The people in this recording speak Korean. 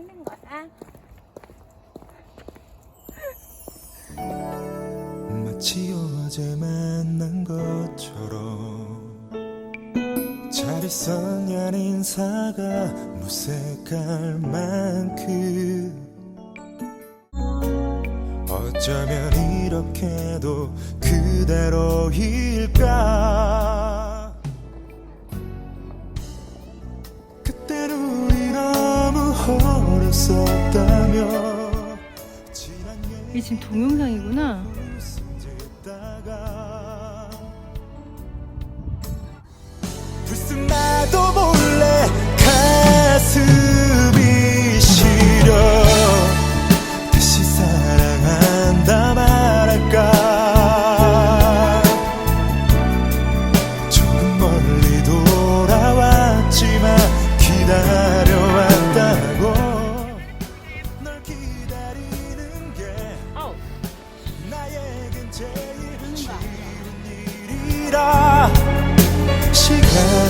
있는 거다. 마치 어제 만난 것처럼 잘 있었냐는 인사가 무색할 만큼 어쩌면 이렇게도 그대로일까 이게 지금 동영상이구나. 불쑥 모르게 시간.